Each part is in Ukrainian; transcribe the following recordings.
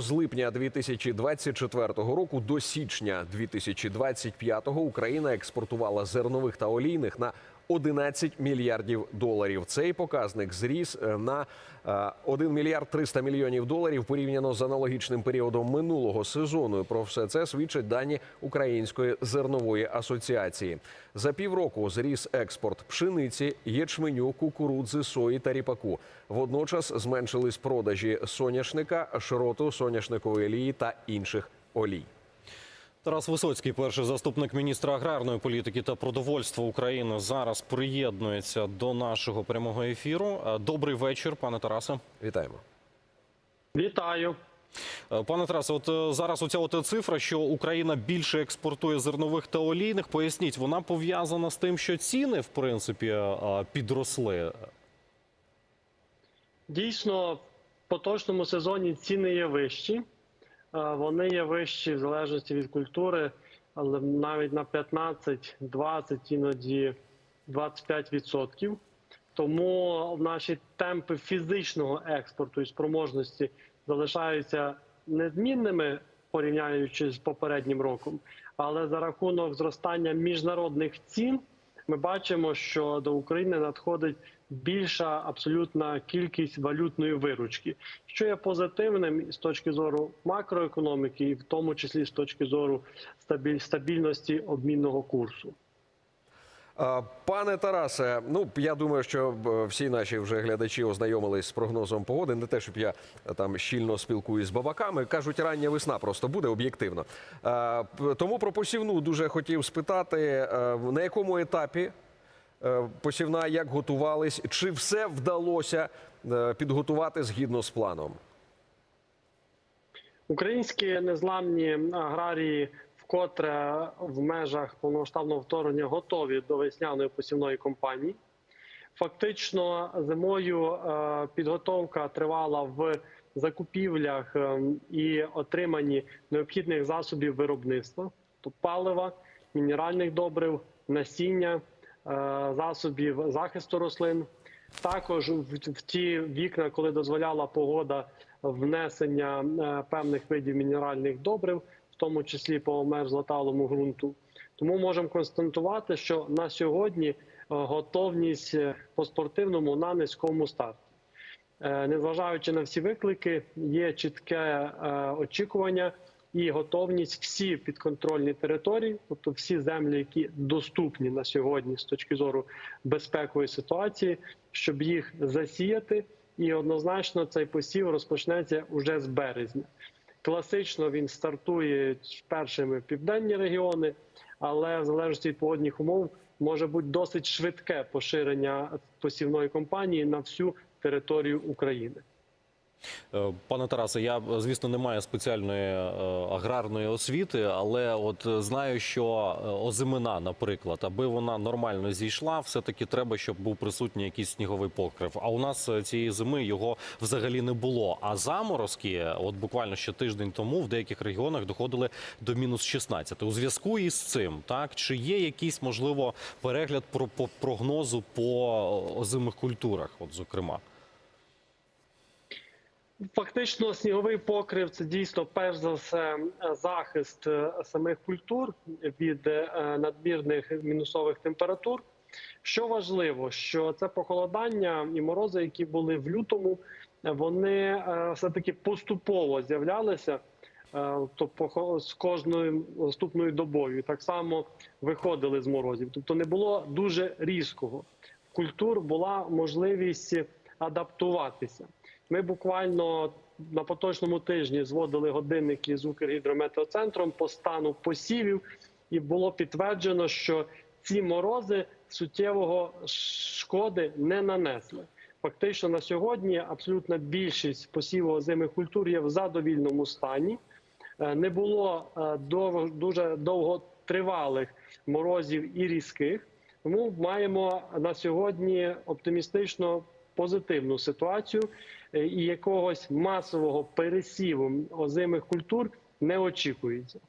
З липня 2024 року до січня 2025 Україна експортувала зернових та олійних на 11 мільярдів доларів. Цей показник зріс е, на е, 1 мільярд 300 мільйонів доларів порівняно з аналогічним періодом минулого сезону. Про все це свідчать дані Української зернової асоціації. За півроку зріс експорт пшениці, ячменю, кукурудзи, сої та ріпаку. Водночас зменшились продажі соняшника, широту, соняшникової олії та інших олій. Тарас Висоцький, перший заступник міністра аграрної політики та продовольства України, зараз приєднується до нашого прямого ефіру. Е, Добрий вечір, пане Тарасе. Вітаємо. Вітаю. Е, Пане Тарасе, от е, зараз оця от цифра, що Україна більше експортує зернових та олійних. Поясніть, вона пов'язана з тим, що ціни в принципі підросли. Дійсно, в поточному сезоні ціни є вищі. Е, Вони є вищі в залежності від культури, але навіть на 15, 20, іноді 25%. Тому наші темпи фізичного експорту і спроможності залишаються незмінними порівняючи з попереднім роком. Але за рахунок зростання міжнародних цін ми бачимо, що до України надходить більша абсолютна кількість валютної виручки, що є позитивним з точки зору макроекономіки, і в тому числі з точки зору стабільності обмінного курсу. Пане Тарасе, ну я думаю, що е, всі наші вже глядачі ознайомились з прогнозом погоди. Не те, щоб я е, там щільно спілкуюсь з бабаками. кажуть, рання весна просто буде об'єктивно. Тому про посівну дуже хотів спитати, е, на якому етапі посівна, як готувались, чи все вдалося е, підготувати згідно з планом? Українські незламні аграрії вкотре в межах повномасштабного вторгнення готові до весняної посівної кампанії. Фактично, зимою е, підготовка тривала в закупівлях е, і отриманні необхідних засобів виробництва, тобто палива, мінеральних добрив, насіння, е, засобів захисту рослин. Також в, ті вікна, коли дозволяла погода внесення е, певних видів мінеральних добрив, в тому числі по мерзлоталому ґрунту. Тому можемо констатувати, що на сьогодні е, готовність е, по спортивному на низькому старті. Е, Незважаючи на всі виклики, є чітке е, очікування і готовність всі підконтрольні території, тобто всі землі, які доступні на сьогодні з точки зору безпекової ситуації, щоб їх засіяти. І однозначно цей посів розпочнеться уже з березня. Класично він стартує першими південні регіони, але в залежності від погодних умов може бути досить швидке поширення посівної кампанії на всю територію України. Е, Пане Тарасе, я звісно не маю спеціальної е, аграрної освіти, але от е, знаю, що озимина, наприклад, аби вона нормально зійшла, все таки треба, щоб був присутній якийсь сніговий покрив. А у нас цієї зими його взагалі не було. А заморозки, от буквально ще тиждень тому, в деяких регіонах доходили до мінус 16. У зв'язку із цим, так чи є якийсь можливо перегляд про прогнозу по озимих культурах, от зокрема. Фактично, сніговий покрив це дійсно перш за все захист е, самих культур від е, надмірних мінусових температур. Що важливо, що це похолодання і морози, які були в лютому, вони все таки поступово з'являлися. Тобто з кожною наступною добою так само виходили з морозів. Тобто не було дуже різкого. Культур була можливість адаптуватися. Ми буквально на поточному тижні зводили годинники з Укргідрометеоцентром по стану посівів, і було підтверджено, що ці морози суттєвого шкоди не нанесли. Фактично на сьогодні абсолютна більшість посіву озимих культур є в задовільному стані. Е, Не було е, дуже довготривалих морозів і різких. Тому маємо на сьогодні оптимістично позитивну ситуацію е, і якогось масового пересіву озимих культур не очікується.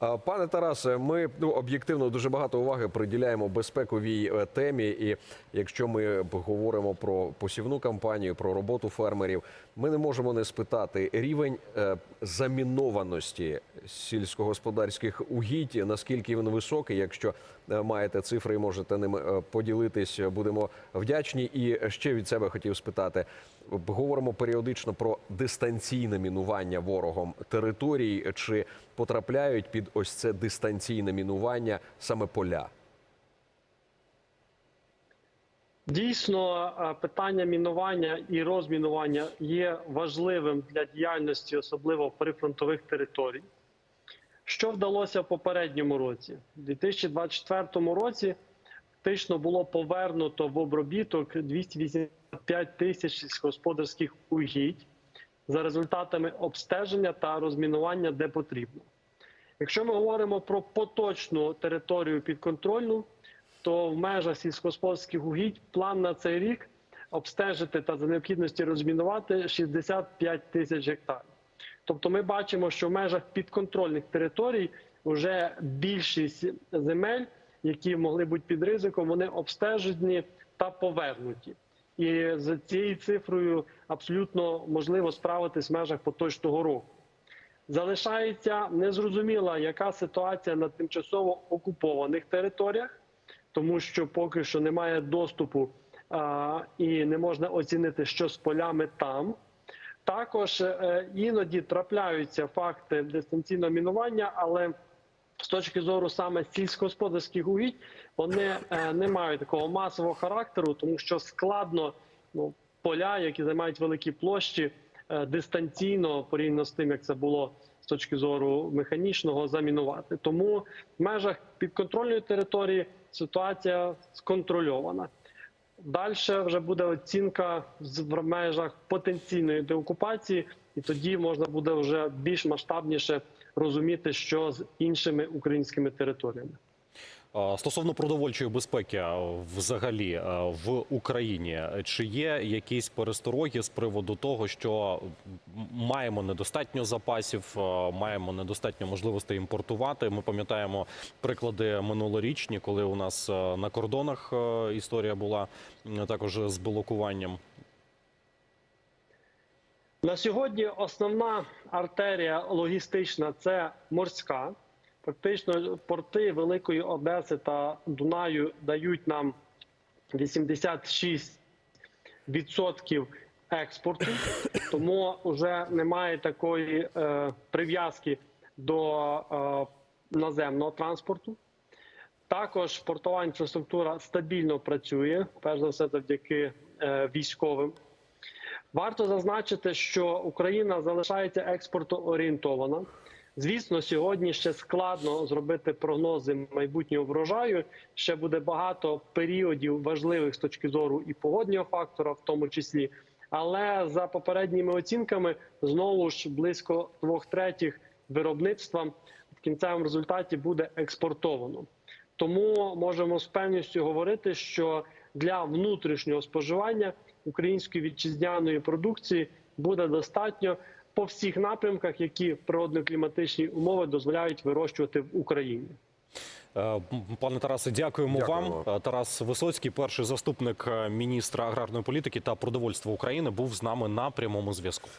Пане Тарасе, ми ну, об'єктивно дуже багато уваги приділяємо безпековій е, темі. І якщо ми говоримо про посівну кампанію, про роботу фермерів, ми не можемо не спитати рівень е, замінованості сільськогосподарських угідь, наскільки він високий. Якщо е, маєте цифри і можете ними поділитись, будемо вдячні. І ще від себе хотів спитати: говоримо періодично про дистанційне мінування ворогом територій, чи потрапляють під ось це дистанційне мінування саме поля? Дійсно, е, питання мінування і розмінування є важливим для діяльності, особливо прифронтових територій. Що вдалося в попередньому році? У 2024 році фактично було повернуто в обробіток 285 тисяч сільськогосподарських угідь за результатами обстеження та розмінування, де потрібно. Якщо ми говоримо про поточну територію підконтрольну, то в межах сільськогосподарських угідь план на цей рік обстежити та за необхідності розмінувати 65 тисяч гектарів. Тобто ми бачимо, що в межах підконтрольних територій вже більшість земель, які могли бути під ризиком, вони обстежені та повернуті. І з цією цифрою абсолютно можливо справитись в межах поточного року. Залишається незрозуміла, яка ситуація на тимчасово окупованих територіях, тому що поки що немає доступу а, і не можна оцінити, що з полями там. Також е, іноді трапляються факти дистанційного мінування, але з точки зору саме сільськогосподарських угідь вони е, не мають такого масового характеру, тому що складно ну, поля, які займають великі площі, е, дистанційно порівняно з тим, як це було з точки зору механічного, замінувати. Тому в межах підконтрольної території ситуація сконтрольована. Далі вже буде оцінка в межах потенційної деокупації, і тоді можна буде вже більш масштабніше розуміти, що з іншими українськими територіями. Стосовно продовольчої безпеки взагалі в Україні, чи є якісь перестороги з приводу того, що маємо недостатньо запасів, маємо недостатньо можливостей імпортувати? Ми пам'ятаємо приклади минулорічні, коли у нас на кордонах історія була також з блокуванням. На сьогодні основна артерія логістична це морська. Фактично, порти Великої Одеси та Дунаю дають нам 86% експорту, тому вже немає такої е, прив'язки до е, наземного транспорту. Також портова інфраструктура стабільно працює, перш за все, завдяки е, військовим. Варто зазначити, що Україна залишається експортоорієнтована. Звісно, сьогодні ще складно зробити прогнози майбутнього врожаю. Ще буде багато періодів важливих з точки зору і погоднього фактора, в тому числі. Але за попередніми оцінками знову ж близько двох третіх виробництва в кінцевому результаті буде експортовано. Тому можемо з певністю говорити, що для внутрішнього споживання української вітчизняної продукції буде достатньо по всіх напрямках, які природно-кліматичні умови дозволяють вирощувати в Україні. Е, Пане Тарасе, дякуємо, Дякуємо. вам. Е, Тарас Висоцький, перший заступник міністра аграрної політики та продовольства України, був з нами на прямому зв'язку.